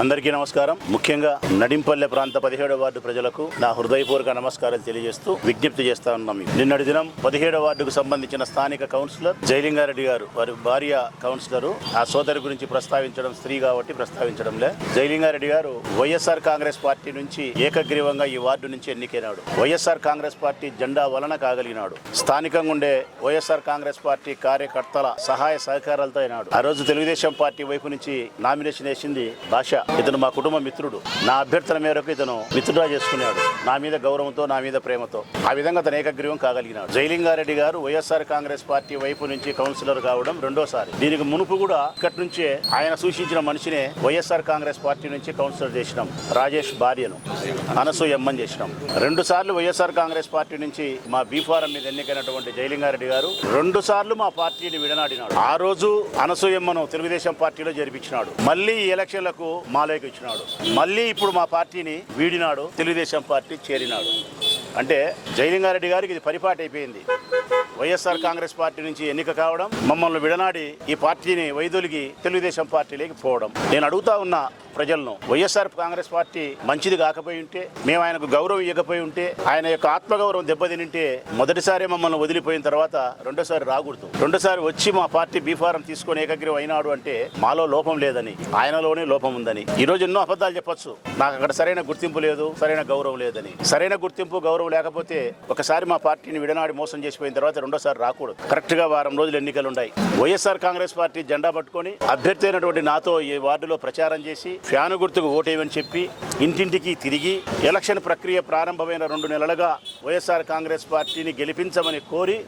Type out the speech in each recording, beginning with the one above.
అందరికీ నమస్కారం. ముఖ్యంగా నడింపల్లె ప్రాంత పదిహేడవ వార్డు ప్రజలకు నా హృదయపూర్వక నమస్కారం తెలియజేస్తూ విజ్ఞప్తి చేస్తా ఉన్నాం. నిన్నటి దినం పదిహేడవ వార్డుకు సంబంధించిన స్థానిక కౌన్సిలర్ జైలింగారెడ్డి గారు వారి భార్య కౌన్సిలర్ ఆ సోదరి గురించి ప్రస్తావించడం స్త్రీ కాబట్టి ప్రస్తావించడంలే జైలింగారెడ్డి గారు వైఎస్ఆర్ కాంగ్రెస్ పార్టీ నుంచి ఏకగ్రీవంగా ఈ వార్డు నుంచి ఎన్నికైనాడు. వైఎస్ఆర్ కాంగ్రెస్ పార్టీ జెండా వలన కాగలిగినాడు. స్థానికంగా ఉండే వైఎస్ఆర్ కాంగ్రెస్ పార్టీ కార్యకర్తల సహాయ సహకారాలతో అయినాడు. ఆ రోజు తెలుగుదేశం పార్టీ వైపు నుంచి నామినేషన్ వేసింది భాష. ఇతను మా కుటుంబ మిత్రుడు. నా అభ్యర్థన మేరకు ఇతను మిత్రుడా చేసుకున్నాడు. నా మీద గౌరవంతో నా మీద ప్రేమతో. ఆ విధంగా అతను ఏకగ్రీవం కాగలిగినాడు. జైలింగారెడ్డి గారు వైఎస్ఆర్ కాంగ్రెస్ పార్టీ వైపు నుంచి కౌన్సిలర్ కావడం రెండోసారి. దీనికి మునుపు కూడా ఇక్కడి నుంచే ఆయన సూచించిన మనిషినే వైఎస్ఆర్ కాంగ్రెస్ పార్టీ నుంచి కౌన్సిలర్ చేసినాం. రాజేష్ భార్యను. అనసూయమ్మని చేసినాం. రెండు సార్లు వైఎస్ఆర్ కాంగ్రెస్ పార్టీ నుంచి మా బీఫారం మీద ఎన్నికైనటువంటి జైలింగారెడ్డి గారు రెండు సార్లు మా పార్టీని విడనాడినాడు. ఆ రోజు అనసూయమ్మను తెలుగుదేశం పార్టీలో జరిపించినాడు మళ్ళీ ఈ ఎలక్షన్లకు మాలోకి ఇచ్చినాడు మళ్ళీ ఇప్పుడు మా పార్టీని వీడినాడు తెలుగుదేశం పార్టీ చేరినాడు. అంటే జయలింగారెడ్డి గారికి ఇది పరిపాటి అయిపోయింది. వైఎస్ఆర్ కాంగ్రెస్ పార్టీ నుంచి ఎన్నిక కావడం మమ్మల్ని విడనాడి ఈ పార్టీని వైదొలిగి తెలుగుదేశం పార్టీలోకి పోవడం. నేను అడుగుతా ఉన్న ప్రజలను వైఎస్ఆర్ కాంగ్రెస్ పార్టీ మంచిది కాకపోయి ఉంటే మేము ఆయనకు గౌరవం ఇవ్వకపోయి ఉంటే ఆయన యొక్క ఆత్మగౌరవం దెబ్బతినింటే మొదటిసారి మమ్మల్ని వదిలిపోయిన తర్వాత రెండోసారి రాకూడదు. రెండోసారి వచ్చి మా పార్టీ బీఫారం తీసుకొని ఏకగ్రీవం అయినాడు అంటే మాలో లోపం లేదని ఆయనలోనే లోపం ఉందని. ఈ రోజు ఎన్నో అబద్ధాలు చెప్పొచ్చు. నాకు అక్కడ సరైన గుర్తింపు లేదు సరైన గౌరవం లేదని. సరైన గుర్తింపు గౌరవం లేకపోతే ఒకసారి మా పార్టీని విడనాడి మోసం చేసిపోయిన తర్వాత రెండోసారి రాకూడదు. కరెక్ట్గా వారం రోజులు ఎన్నికలు ఉన్నాయి. వైఎస్ఆర్ కాంగ్రెస్ పార్టీ జెండా పట్టుకొని అభ్యర్థి అయినటువంటి నాతో ఈ వార్డులో ప్రచారం చేసి ఫ్యాను గుర్తుకు ఓటేయమని చెప్పి ఇంటింటికి తిరిగి ఎలక్షన్ ప్రక్రియ ప్రారంభమైన రెండు నెలలుగా వైఎస్ఆర్ కాంగ్రెస్ పార్టీని గెలిపించమని కోరి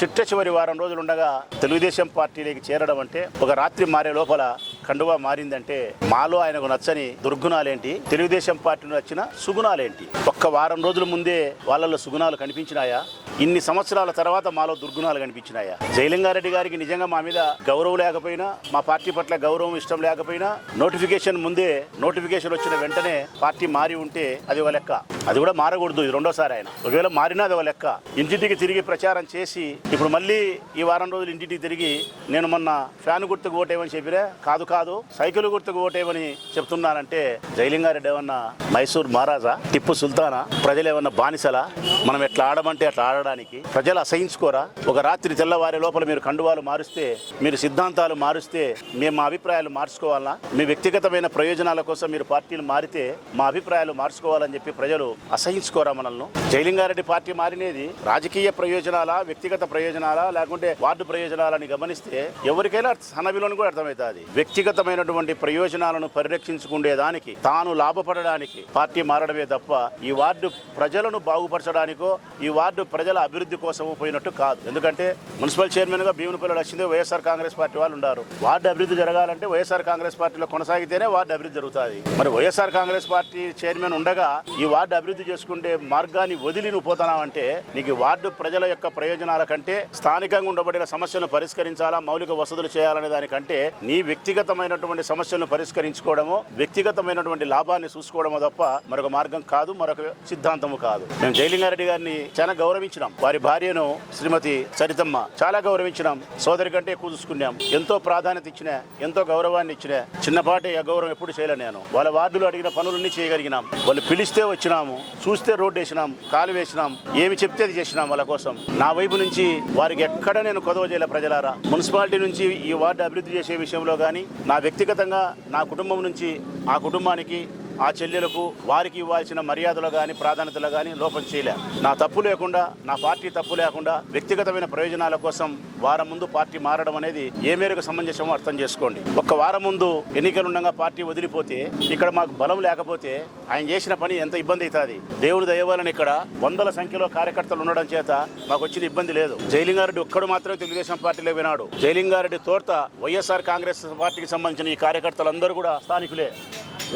చిట్ట చివరి వారం రోజులు ఉండగా తెలుగుదేశం పార్టీలోకి చేరడం అంటే ఒక రాత్రి మారే లోపల కండువా మారిందంటే మాలో ఆయనకు నచ్చని దుర్గుణాలేంటి? తెలుగుదేశం పార్టీ నచ్చిన సుగుణాలేంటి? ఒక్క వారం రోజుల ముందే వాళ్ళలో సుగుణాలు కనిపించినాయా? ఇన్ని సంవత్సరాల తర్వాత మాలో దుర్గుణాలు కనిపించినాయా? జయలింగారెడ్డి గారికి నిజంగా మా మీద గౌరవం లేకపోయినా మా పార్టీ పట్ల గౌరవం ఇష్టం లేకపోయినా నోటిఫికేషన్ ముందే నోటిఫికేషన్ వచ్చిన వెంటనే పార్టీ మారి ఉంటే అది ఒక లెక్క. అది కూడా మారకూడదు ఇది రెండోసారి ఆయన. ఒకవేళ మారినా అది ఒక లెక్క. ఇంటింటికి తిరిగి ప్రచారం చేసి ఇప్పుడు మళ్ళీ ఈ వారం రోజులు ఇంటింటికి తిరిగి నేను మొన్న ఫ్యాన్ గుర్తుకు ఓటేమని చెప్పిరే? కాదు కాదు. సైకిల్ గుర్తుకు ఓటేమని చెప్తున్నానంటే జైలింగారెడ్డి ఏమన్నా మైసూర్ మహారాజా? టిప్పు సుల్తానా? ప్రజలు ఏమన్నా బానిసలా? మనం ఎట్లా ఆడమంటే అట్లా ఆడడానికి. ప్రజలు అసహించుకోరా? ఒక రాత్రి తెల్లవారి లోపల మీరు కండువాలు మారుస్తే మీరు సిద్ధాంతాలు మారుస్తే మేము మా అభిప్రాయాలు మార్చుకోవాలా? మీ వ్యక్తిగతమైన ప్రయోజనాల కోసం మీరు పార్టీలు మారితే మా అభిప్రాయాలు మార్చుకోవాలని చెప్పి ప్రజలు అసహించుకోరా మనల్ని. జైలింగారెడ్డి పార్టీ మారినేది రాజకీయ ప్రయోజనాల వ్యక్తిగత ప్రయోజనాల లేకుంటే వార్డు ప్రయోజనాలని గమనిస్తే ఎవరికైనా సనవిలోని కూడా అర్థమవుతుంది. వ్యక్తిగతమైనటువంటి ప్రయోజనాలను పరిరక్షించుకునేదానికి తాను లాభపడడానికి పార్టీ మారడమే తప్ప ఈ వార్డు ప్రజలను బాగుపరచడానికో ఈ వార్డు ప్రజల అభివృద్ధి కోసం పోయినట్టు కాదు. ఎందుకంటే మున్సిపల్ చైర్మన్గా భీమునిపల్లి వచ్చింది వైఎస్ఆర్ కాంగ్రెస్ పార్టీ వాళ్ళు ఉన్నారు వార్డు అభివృద్ధి జరగాలంటే వైఎస్ఆర్ కాంగ్రెస్ పార్టీలో కొనసాగితేనే వార్డు అభివృద్ధి జరుగుతుంది. మరి వైఎస్ఆర్ కాంగ్రెస్ పార్టీ చైర్మన్ ఉండగా ఈ వార్డు అభివృద్ధి చేసుకుంటే మార్గాన్ని వదిలి నువ్వు పోతున్నావంటే నీకు వార్డు ప్రజల యొక్క ప్రయోజనాల కంటే స్థానికంగా ఉండబడిన సమస్యలను పరిష్కరించాలా మౌలిక వసతులు చేయాలనే దానికంటే నీ వ్యక్తిగతమైనటువంటి సమస్యలను పరిష్కరించుకోవడము వ్యక్తిగతమైనటువంటి లాభాన్ని చూసుకోవడము తప్ప మరొక మార్గం కాదు మరొక సిద్ధాంతము కాదు. మేము జైలింగారెడ్డి గారిని చాలా గౌరవించినాం. వారి భార్యను శ్రీమతి సరితమ్మ చాలా గౌరవించినాం. సోదరి కంటే ఎక్కువ చూసుకున్నాం. ఎంతో ప్రాధాన్యత ఇచ్చిన ఎంతో గౌరవాన్ని ఇచ్చిన చిన్నపాటి అగౌరవం ఎప్పుడు చేయలే నేను. వాళ్ళ వార్డులో అడిగిన పనులన్నీ చేయగలిగినాం. వాళ్ళు పిలిస్తే వచ్చినాం. చేసినాము చూస్తే రోడ్డు వేసినాం కాలు వేసినాం ఏమి చెప్తే అది చేసినాం వాళ్ళ కోసం. నా వైపు నుంచి వారికి ఎక్కడ నేను కొదవ చేయలే ప్రజలారా. మున్సిపాలిటీ నుంచి ఈ వార్డు అభివృద్ధి చేసే విషయంలో కానీ నా వ్యక్తిగతంగా నా కుటుంబం నుంచి ఆ కుటుంబానికి ఆ చెల్లెలకు వారికి ఇవ్వాల్సిన మర్యాదలు కానీ ప్రాధాన్యతలు కానీ లోపం చేయలే. నా తప్పు లేకుండా నా పార్టీ తప్పు లేకుండా వ్యక్తిగతమైన ప్రయోజనాల కోసం వారం ముందు పార్టీ మారడం అనేది ఏ మేరకు సమంజసమో అర్థం చేసుకోండి. ఒక్క వారం ముందు ఎన్నికలు ఉండగా పార్టీ వదిలిపోతే ఇక్కడ మాకు బలం లేకపోతే ఆయన చేసిన పని ఎంత ఇబ్బంది అవుతుంది? దేవుడు దయవాలని ఇక్కడ వందల సంఖ్యలో కార్యకర్తలు ఉండడం చేత మాకు వచ్చిన ఇబ్బంది లేదు. జైలింగారెడ్డి ఒక్కడు మాత్రమే తెలుగుదేశం పార్టీలో వినాడు జైలింగారెడ్డి తోర్త వైఎస్ఆర్ కాంగ్రెస్ పార్టీకి సంబంధించిన ఈ కార్యకర్తలందరూ కూడా స్థానికులే.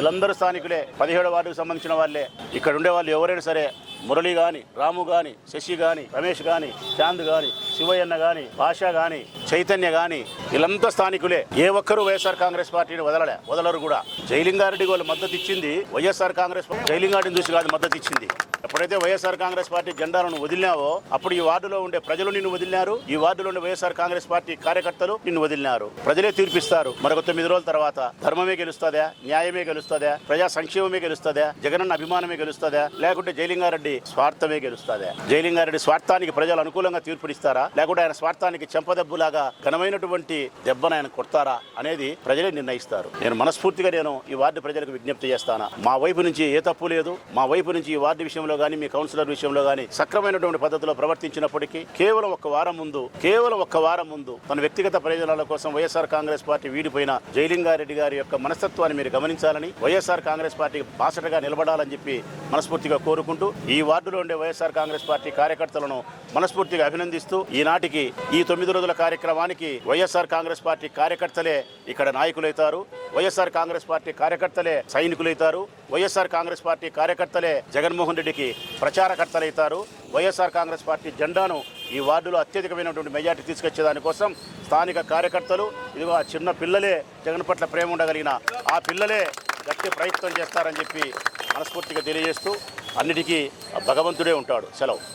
వీళ్ళందరూ స్థానికులే. పదిహేడు వార్డుకు సంబంధించిన వాళ్ళే. ఇక్కడ ఉండే వాళ్ళు ఎవరైనా సరే మురళి గాని రాము గాని శశి గాని రమేష్ గాని చాంద్ గాని శివయ్యన్న గాని భాష గాని చైతన్య గాని వీళ్ళంతా స్థానికులే. ఏ ఒక్కరూ వైఎస్ఆర్ కాంగ్రెస్ పార్టీని వదలలే. వదలరు కూడా. జైలింగారెడ్డి వాళ్ళు మద్దతు ఇచ్చింది వైఎస్ఆర్ కాంగ్రెస్ జైలింగారెడ్డిని చూసి కాదు మద్దతు ఇచ్చింది. ఎప్పుడైతే వైఎస్ఆర్ కాంగ్రెస్ పార్టీ జెండాలను వదిలినావో అప్పుడు ఈ వార్డులో ఉండే ప్రజలు నిన్ను వదిలినారు. ఈ వార్డులో ఉండే వైఎస్ఆర్ కాంగ్రెస్ పార్టీ కార్యకర్తలు నిన్ను వదిలినారు. ప్రజలే తీర్పిస్తారు. మరొక తొమ్మిది రోజుల తర్వాత ధర్మమే గెలుస్తుందా? న్యాయమే గెలుస్తుందా? ప్రజా సంక్షేమమే గెలుస్తుందా? జగనన్న అభిమానమే గెలుస్తుందా? లేకుంటే జైలింగారెడ్డి స్వార్థమే గెలుస్తుంది జైలింగారెడ్డి స్వార్థానికి ప్రజలు అనుకూలంగా తీర్పునిస్తారా? లేకుంటే ఆయన స్వార్థానికి చెంపదెబ్బులాగా ఘనమైనటువంటి దెబ్బను ఆయన కొడతారా? అనేది ప్రజలే నిర్ణయిస్తారు. నేను మనస్ఫూర్తిగా నేను ఈ వార్డు ప్రజలకు విజ్ఞప్తి చేస్తాను. మా వైపు నుంచి ఏ తప్పు లేదు. మా వైపు నుంచి ఈ వార్డు విషయంలో కానీ మీ కౌన్సిలర్ విషయంలో కానీ సక్రమైనటువంటి పద్ధతిలో ప్రవర్తించినప్పటికీ కేవలం ఒక వారం ముందు కేవలం ఒక వారం ముందు తన వ్యక్తిగత ప్రయోజనాల కోసం వైఎస్ఆర్ కాంగ్రెస్ పార్టీ వీడిపోయిన జైలింగారెడ్డి గారి యొక్క మనస్తత్వాన్ని మీరు గమనించాలని వైఎస్ఆర్ కాంగ్రెస్ పార్టీకి బాసటగా నిలబడాలని చెప్పి మనస్ఫూర్తిగా కోరుకుంటూ ఈ వార్డులో ఉండే వైఎస్ఆర్ కాంగ్రెస్ పార్టీ కార్యకర్తలను మనస్ఫూర్తిగా అభినందిస్తూ ఈనాటికి ఈ తొమ్మిది రోజుల కార్యక్రమానికి వైఎస్ఆర్ కాంగ్రెస్ పార్టీ కార్యకర్తలే ఇక్కడ నాయకులైతారు. వైఎస్ఆర్ కాంగ్రెస్ పార్టీ కార్యకర్తలే సైనికులైతారు. వైఎస్ఆర్ కాంగ్రెస్ పార్టీ కార్యకర్తలే జగన్మోహన్ రెడ్డికి ప్రచారకర్తలైతారు. వైఎస్ఆర్ కాంగ్రెస్ పార్టీ జెండాను ఈ వార్డులో అత్యధికమైనటువంటి మెజార్టీ తీసుకొచ్చే దానికోసం స్థానిక కార్యకర్తలు ఇదిగో ఆ చిన్న పిల్లలే జగన్ పట్ల ప్రేమ ఉండగలిగిన ఆ పిల్లలే గట్టి ప్రయత్నం చేస్తారని చెప్పి మనస్ఫూర్తిగా తెలియజేస్తూ అన్నిటికీ భగవంతుడే ఉంటాడు. సెలవు.